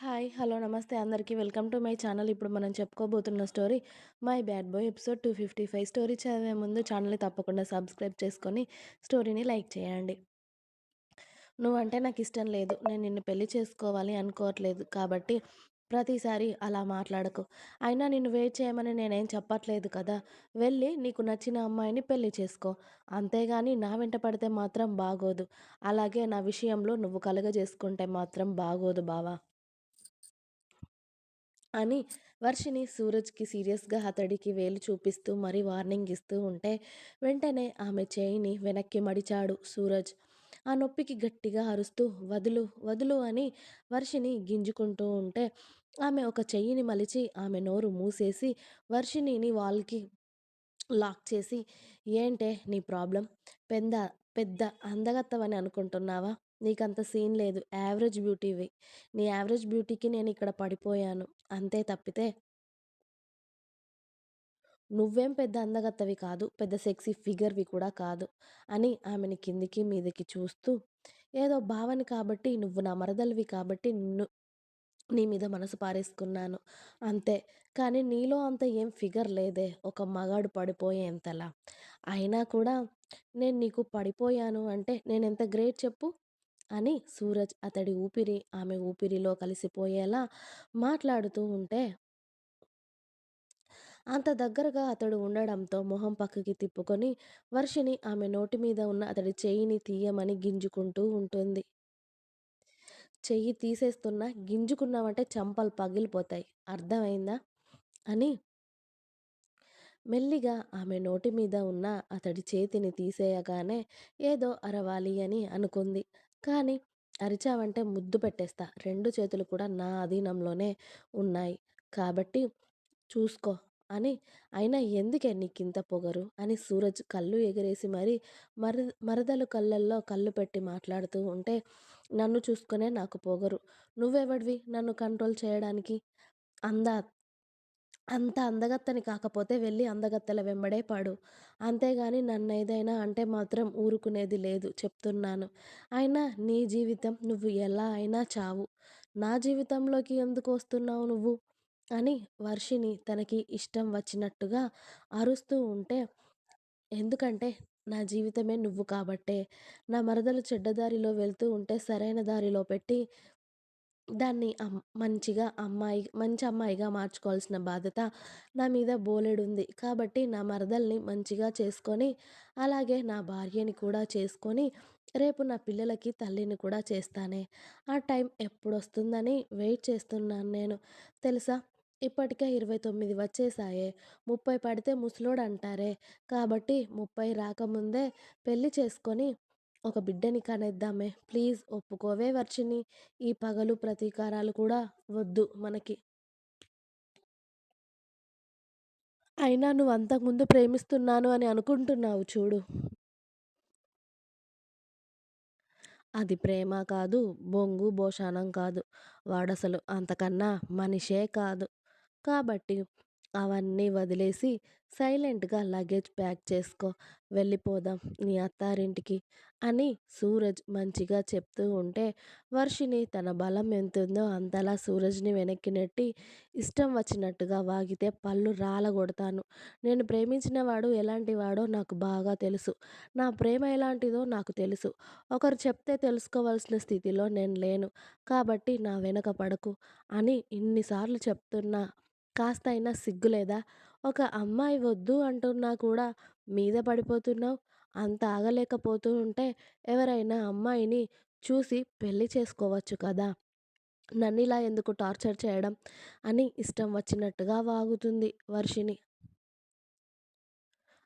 Hi! Hello! నమస్తే అందరికీ. Welcome to my channel. ఇప్పుడు మనం చెప్పుకోబోతున్న story 'my bad boy' episode 255. Story చదివే ముందు ఛానల్‌ని తప్పకుండా సబ్స్క్రైబ్ చేసుకొని స్టోరీని లైక్ చేయండి. నువ్వంటే ఇష్టం లేదు. నేను నిన్ను పెళ్ళి చేసుకోవాలి అనుకోవట్లేదు. కాబట్టి ప్రతిసారి అలా మాట్లాడకు. అయినా నిన్ను వెయిట్ చేయమని నేనేం చెప్పట్లేదు కదా! వెళ్ళి నీకు నచ్చిన అమ్మాయిని పెళ్ళి చేసుకో. అంతేగాని నా వెంట పడితే మాత్రం బాగోదు. అలాగే నా విషయంలో నువ్వు కలుగజేసుకుంటే మాత్రం బాగోదు బావా! అని వర్షిని సూరజ్‌కి సీరియస్‌గా అతడికి వేలు చూపిస్తూ మరీ వార్నింగ్ ఇస్తూ ఉంటే, వెంటనే ఆమె చేయిని వెనక్కి మడిచాడు సూరజ్. ఆ నొప్పికి గట్టిగా అరుస్తూ వదులు, వదులు అని వర్షిని గింజుకుంటూ ఉంటే, ఆమె ఒక చెయ్యిని మలిచి ఆమె నోరు మూసేసి వర్షిణిని వాల్‌కి లాక్ చేసి ఏంటే నీ ప్రాబ్లం పెద్ద పెద్ద అందగత్తవని అనుకుంటున్నావా? నీకంత సీన్ లేదు. యావరేజ్ బ్యూటీవి. నీ యావరేజ్ బ్యూటీకి నేను ఇక్కడ పడిపోయాను. అంతే తప్పితే నువ్వేం పెద్ద అందగత్తవి కాదు. పెద్ద సెక్సీ ఫిగర్‌వి కూడా కాదు అని ఆమెని కిందికి మీదికి చూస్తూ ఏదో భావన కాబట్టి నువ్వు నా మరదలివి కాబట్టి నిన్ను నీ మీద మనసు పారేసుకున్నాను. అంతే. కానీ నీలో అంత ఏం ఫిగర్ లేదే. ఒక మగాడు పడిపోయేంతలా. అయినా కూడా నేను నీకు పడిపోయాను అంటే నేను ఎంత గ్రేట్ చెప్పు? అని సూరజ్ అతడి ఊపిరి ఆమె ఊపిరిలో కలిసిపోయేలా మాట్లాడుతూ ఉంటే అంత దగ్గరగా అతడు ఉండడంతో మొహం పక్కకి తిప్పుకొని వర్షిని ఆమె నోటి మీద ఉన్న అతడి చెయ్యిని తీయమని గింజుకుంటూ ఉంటుంది. చెయ్యి తీసేస్తున్నా గింజుకున్నామంటే చంపలు పగిలిపోతాయి. అర్థమైందా? అని మెల్లిగా ఆమె నోటి మీద ఉన్న అతడి చేతిని తీసేయగానే ఏదో అరవాలి అని అనుకుంది. కానీ అరిచావంటే ముద్దు పెట్టేస్తా. రెండు చేతులు కూడా నా అధీనంలోనే ఉన్నాయి. కాబట్టి చూసుకో అని అయినా ఎందుకే నీకింత పొగరు? అని సూరజ్ కళ్ళు ఎగరేసి మరీ మర మరదలు కళ్ళల్లో కళ్ళు పెట్టి మాట్లాడుతూ ఉంటే నన్ను చూసుకునే నాకు పొగరు. నువ్వెవడివి నన్ను కంట్రోల్ చేయడానికి? అందా అంత అందగత్తెని కాకపోతే వెళ్ళి అందగత్తెల వెంబడే పడు. అంతేగాని నన్నేదైనా అంటే మాత్రం ఊరుకునేది లేదు చెప్తున్నాను. అయినా నీ జీవితం నువ్వు ఎలా అయినా చావు. నా జీవితంలోకి ఎందుకు వస్తున్నావు నువ్వు? అని వర్షిని తనకి ఇష్టం వచ్చినట్టుగా అరుస్తూ ఉంటే ఎందుకంటే నా జీవితమే నువ్వు కాబట్టే. నా మరదలు చెడ్డదారిలో వెళ్తూ ఉంటే సరైన దారిలో పెట్టి దాన్ని అమ్ మంచిగా అమ్మాయి మంచి అమ్మాయిగా మార్చుకోవాల్సిన బాధ్యత నా మీద బోలెడుంది. కాబట్టి నా మరదల్ని మంచిగా చేసుకొని, అలాగే నా భార్యని కూడా చేసుకొని, రేపు నా పిల్లలకి తల్లిని కూడా చేస్తానే. ఆ టైం ఎప్పుడొస్తుందని వెయిట్ చేస్తున్నాను నేను. తెలుసా? ఇప్పటికే ఇరవై తొమ్మిది వచ్చేసాయే. ముప్పై పడితే ముసలోడు అంటారే కాబట్టి ముప్పై రాకముందే పెళ్ళి చేసుకొని ఒక బిడ్డని కనేద్దామే. ప్లీజ్ ఒప్పుకోవే వర్షిని. ఈ పగలు, ప్రతీకారాలు కూడా వద్దు మనకి. అయినా నువ్వు అంతకుముందు ప్రేమిస్తున్నాను అని అనుకుంటున్నావు చూడు. అది ప్రేమ కాదు. బొంగు భోషానం కాదు. వాడసలు అంతకన్నా మనిషే కాదు. కాబట్టి అవన్నీ వదిలేసి సైలెంట్‌గా లగేజ్ ప్యాక్ చేసుకో. వెళ్ళిపోదాం నీ అత్తారింటికి అని సూరజ్ మంచిగా చెప్తూ ఉంటే వర్షిని తన బలం ఎంతుందో అంతలా సూరజ్‌ని వెనక్కి నెట్టి ఇష్టం వచ్చినట్టుగా వాగితే పళ్ళు రాలగొడతాను. నేను ప్రేమించిన వాడు ఎలాంటివాడో నాకు బాగా తెలుసు. నా ప్రేమ ఎలాంటిదో నాకు తెలుసు. ఒకరు చెప్తే తెలుసుకోవాల్సిన స్థితిలో నేను లేను. కాబట్టి నా వెనక పడకు అని ఇన్నిసార్లు చెప్తున్నా కాస్తయినా సిగ్గులేదా? ఒక అమ్మాయి వద్దు అంటున్నా కూడా మీద పడిపోతున్నావు. అంత ఆగలేకపోతూ ఉంటే ఎవరైనా అమ్మాయిని చూసి పెళ్ళి చేసుకోవచ్చు కదా! నన్నిలా ఎందుకు టార్చర్ చేయడం? అని ఇష్టం వచ్చినట్టుగా వాగుతుంది వర్షిణి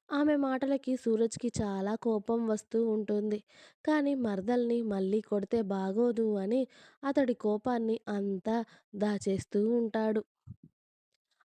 ఆమె మాటలకి సూరజ్‌కి చాలా కోపం వస్తూ ఉంటుంది. కానీ మరదల్ని మళ్ళీ కొడితే బాగోదు అని అతడి కోపాన్ని అంతా దాచేస్తూ ఉంటాడు.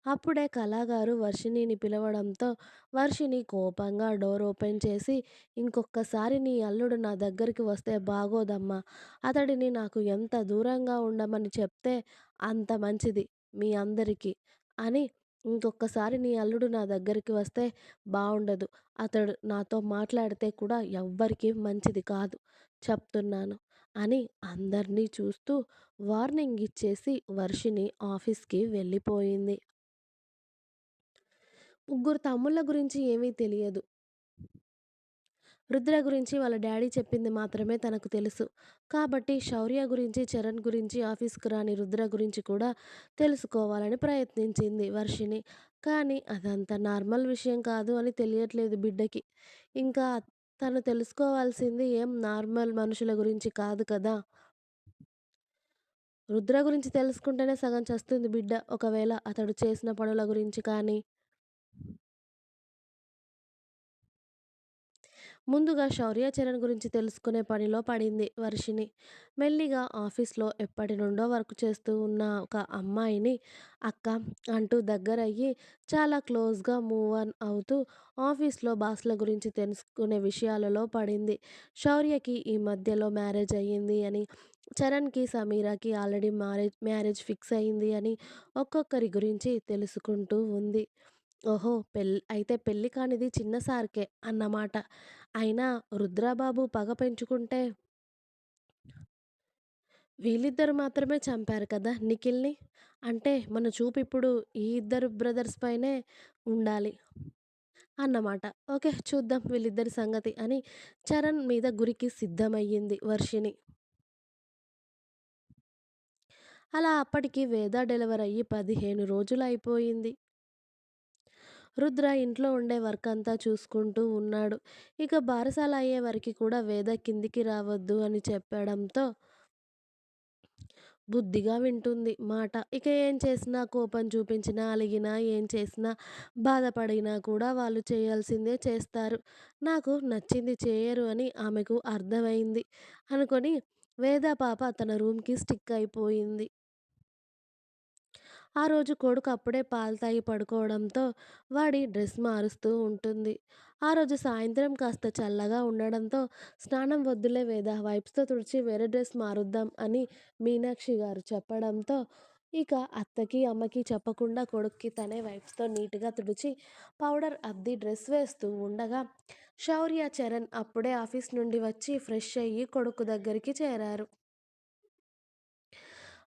అప్పుడే కళాగారు వర్షిణిని పిలవడంతో వర్షిణి కోపంగా డోర్ ఓపెన్ చేసి ఇంకొకసారి నీ అల్లుడు నా దగ్గరికి వస్తే బాగోదమ్మా. అతడిని నాకు ఎంత దూరంగా ఉండమని చెప్తే అంత మంచిది మీ అందరికీ అని ఇంకొకసారి నీ అల్లుడు నా దగ్గరికి వస్తే బాగుండదు అతడు నాతో మాట్లాడితే కూడా ఎవ్వరికీ మంచిది కాదు చెప్తున్నాను అని అందరినీ చూస్తూ వార్నింగ్ ఇచ్చేసి వర్షిని ఆఫీస్‌కి వెళ్ళిపోయింది. ముగ్గురు తమ్ముళ్ళ గురించి ఏమీ తెలియదు. రుద్ర గురించి వాళ్ళ డాడీ చెప్పింది మాత్రమే తనకు తెలుసు. కాబట్టి శౌర్య గురించి, చరణ్ గురించి, ఆఫీస్‌కి రాని రుద్ర గురించి కూడా తెలుసుకోవాలని ప్రయత్నించింది వర్షిని. కానీ అదంత నార్మల్ విషయం కాదు అని తెలియట్లేదు బిడ్డకి. ఇంకా తను తెలుసుకోవాల్సింది ఏం నార్మల్ మనుషుల గురించి కాదు కదా! రుద్ర గురించి తెలుసుకుంటేనే సగం చస్తుంది బిడ్డ. ఒకవేళ అతడు చేసిన పనుల గురించి కానీ ముందుగా శౌర్య చరణ్ గురించి తెలుసుకునే పనిలో పడింది వర్షిని. మెల్లిగా ఆఫీస్‌లో ఎప్పటి నుండో వర్క్ చేస్తూ ఉన్న ఒక అమ్మాయిని అక్క అంటూ దగ్గరయ్యి చాలా క్లోజ్‌గా మూవ్ ఆన్ అవుతూ ఆఫీస్‌లో బాస్‌ల గురించి తెలుసుకునే విషయాలలో పడింది. శౌర్యకి ఈ మధ్యలో మ్యారేజ్ అయ్యింది అని, చరణ్‌కి, సమీరాకి ఆల్రెడీ మ్యారేజ్ మ్యారేజ్ ఫిక్స్ అయింది అని ఒక్కొక్కరి గురించి తెలుసుకుంటూ ఉంది. ఓహో! పెళ్ అయితే పెళ్ళి కానిది చిన్న సార్‌కే అన్నమాట. అయినా రుద్రబాబు పగ పెంచుకుంటే వీళ్ళిద్దరు మాత్రమే చంపారు కదా నిఖిల్‌ని. అంటే మన చూపు ఇప్పుడు ఈ ఇద్దరు బ్రదర్స్ పైనే ఉండాలి. అన్నమాట. ఓకే. చూద్దాం వీళ్ళిద్దరి సంగతి అని చరణ్ మీద గురికి సిద్ధమయ్యింది వర్షిని. అలా అప్పటికి వేద డెలివరీ అయ్యి 15 రోజులయిపోయింది. రుద్ర ఇంట్లో ఉండే వర్క్ అంతా చూసుకుంటూ ఉన్నాడు. ఇక బారసాల అయ్యే వరకు కూడా వేద కిందికి రావద్దు అని చెప్పడంతో బుద్ధిగా వింటుంది మాట. ఇక ఏం చేసినా కోపం చూపించినా, అలిగినా, ఏం చేసినా, బాధపడినా కూడా వాళ్ళు చేయాల్సిందే చేస్తారు. నాకు నచ్చింది చేయరు అని ఆమెకు అర్థమైంది అనుకొని వేద పాప తన రూమ్‌కి స్టిక్ అయిపోయింది. ఆ రోజు కొడుకు అప్పుడే పాలు తాగి పడుకోవడంతో వాడి డ్రెస్ మారుస్తూ ఉంటుంది. ఆ రోజు సాయంత్రం కాస్త చల్లగా ఉండడంతో స్నానం వద్దులే వేద వైప్స్‌తో తుడిచి వేరే డ్రెస్ మారుద్దాం అని మీనాక్షి గారు చెప్పడంతో ఇక అత్తకి, అమ్మకి చెప్పకుండా కొడుక్కి తనే వైప్స్‌తో నీట్‌గా తుడిచి పౌడర్ అద్ది డ్రెస్ వేస్తూ ఉండగా శౌర్య, చరణ్ అప్పుడే ఆఫీస్ నుండి వచ్చి ఫ్రెష్ అయ్యి కొడుకు దగ్గరికి చేరారు.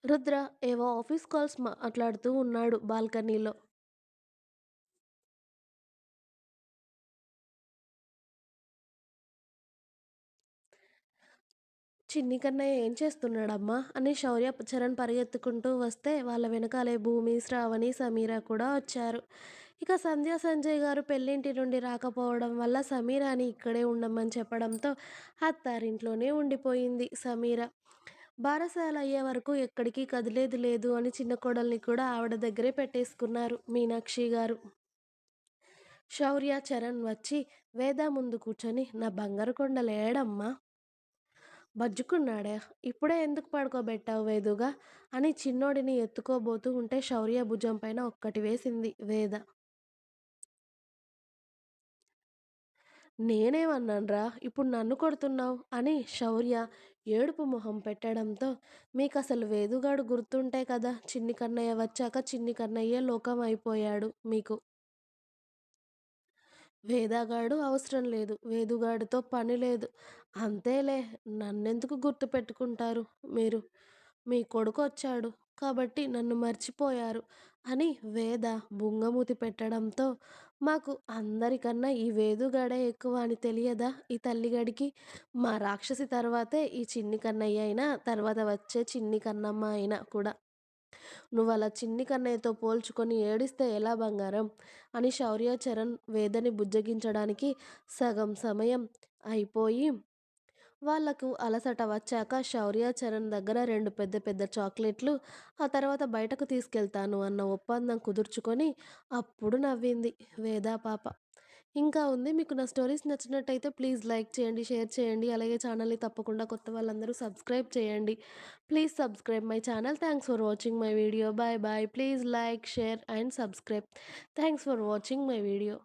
రుద్ర ఏవో ఆఫీస్ కాల్స్ మాట్లాడుతూ ఉన్నాడు బాల్కనీలో. చిన్ని కన్నయ్య ఏం చేస్తున్నాడమ్మా? అని శౌర్య, చరణ్ పరిగెత్తుకుంటూ వస్తే వాళ్ళ వెనకాలే భూమి, శ్రావణి, సమీర కూడా వచ్చారు. ఇక సంధ్య, సంజయ్ గారు పెళ్ళింటి నుండి రాకపోవడం వల్ల సమీరాని ఇక్కడే ఉండమని చెప్పడంతో అత్తారింట్లోనే ఉండిపోయింది సమీర. బారసాల అయ్యే వరకు ఎక్కడికి కదిలేదు లేదు అని చిన్న కోడల్ని కూడా ఆవిడ దగ్గరే పెట్టేసుకున్నారు మీనాక్షి గారు. శౌర్య, చరణ్ వచ్చి వేద ముందు కూర్చొని నా బంగారు కొండ లేడమ్మా బజ్జుకున్నాడే ఇప్పుడే ఎందుకు పడుకోబెట్టావు వేదుగా? అని చిన్నోడిని ఎత్తుకోబోతూ ఉంటే శౌర్య భుజం పైన ఒక్కటి వేసింది వేద. నేనేమన్నాన్రా? ఇప్పుడు నన్ను కొడుతున్నావు? అని శౌర్య ఏడుపు మొహం పెట్టడంతో మీకు అసలు వేదుగాడు గుర్తుంటే కదా చిన్ని కన్నయ్య వచ్చాక చిన్ని కన్నయ్యే లోకం అయిపోయాడు మీకు. వేదగాడు అవసరం లేదు. వేదుగాడితో పని లేదు. అంతేలే నన్నెందుకు గుర్తు పెట్టుకుంటారు మీరు? మీ కొడుకు వచ్చాడు కాబట్టి నన్ను మర్చిపోయారు అని వేద బుంగమూతి పెట్టడంతో మాకు అందరికన్నా ఈ వేదుగాడే ఎక్కువ అని తెలియదా ఈ తల్లిగడికి? మా రాక్షసి తర్వాతే ఈ చిన్ని కన్నయ్య అయినా, తర్వాత వచ్చే చిన్ని కన్నమ్మ అయినా కూడా. నువ్వు అలా చిన్ని కన్నయ్యతో పోల్చుకొని ఏడిస్తే ఎలా బంగారం? అని శౌర్య, చరణ్ వేదని బుజ్జగించడానికి సగం సమయం అయిపోయి వాళ్ళకు అలసట వచ్చాక శౌర్య, చరణ్ దగ్గర రెండు పెద్ద పెద్ద చాక్లెట్లు, ఆ తర్వాత బయటకు తీసుకెళ్తాను అన్న ఒప్పందం కుదుర్చుకొని అప్పుడు నవ్వింది వేదా పాప. ఇంకా ఉంది. మీకు నా స్టోరీస్ నచ్చినట్టయితే ప్లీజ్ లైక్ చేయండి, షేర్ చేయండి. అలాగే ఛానల్‌ని తప్పకుండా కొత్త వాళ్ళందరూ సబ్స్క్రైబ్ చేయండి. Please subscribe my channel. Thanks for watching my video. Bye bye. Please like, share and subscribe. Thanks for watching my video.